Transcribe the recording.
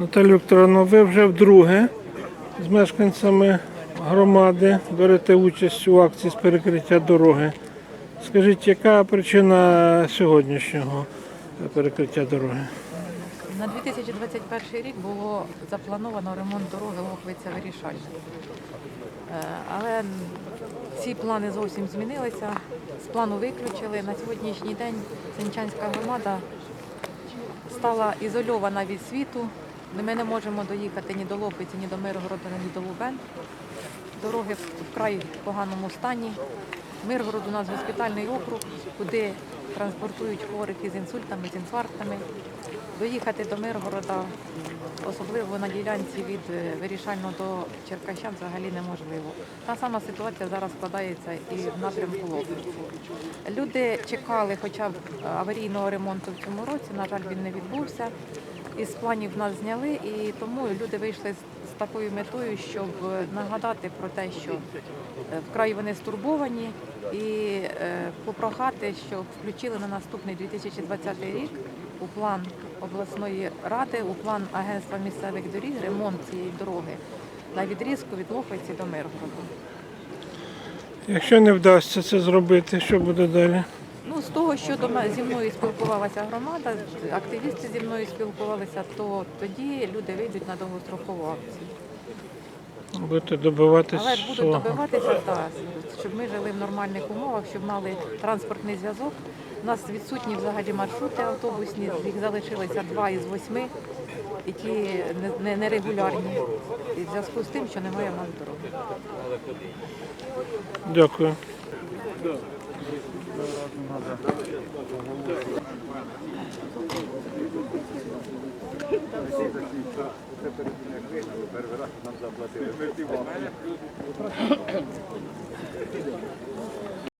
Наталю Вікторовна, ви вже вдруге з мешканцями громади берете участь у акції з перекриття дороги. Скажіть, яка причина сьогоднішнього перекриття дороги? На 2021 рік було заплановано ремонт дороги Лохвиця Вирішальна. Е, Але ці плани зовсім змінилися. З плану виключили. На сьогоднішній день Сенчанська громада стала ізольована від світу. Ми не можемо доїхати ні до Лохвиці, ні до Миргорода, ні до Лубен. Дороги вкрай поганому стані. Миргород у нас госпітальний округ, куди транспортують хворих із інсультами, з інфарктами. Доїхати до Миргорода, особливо на ділянці від е, вирішального до Черкащан, взагалі неможливо. Та сама ситуація зараз складається і в напрямку Лохвиці. Люди чекали хоча б аварійного ремонту в цьому році. На жаль, він не відбувся. Із планів нас зняли, і тому люди вийшли з такою метою, щоб е, нагадати про те, що е, вкрай вони стурбовані, і е, попрохати, щоб включили на наступний 2020 рік у план обласної ради, у план агентства місцевих доріг ремонт цієї дороги на відрізку від Лохвиці до Миргороду. Якщо не вдасться це зробити, що буде далі? Ну, з того, що до мене зі мною спілкувалася громада, активісти зі мною спілкувалися, то тоді люди вийдуть на довгострокову акцію. Будете добиватись Але будуть добиватися, так, щоб ми жили в нормальних умовах, щоб мали транспортний зв'язок. У нас відсутні взагалі маршрути автобусні, їх залишилося два із восьми, які не- не- нерегулярні. І в зв'язку з тим, що немає в нас дороги. Дякую.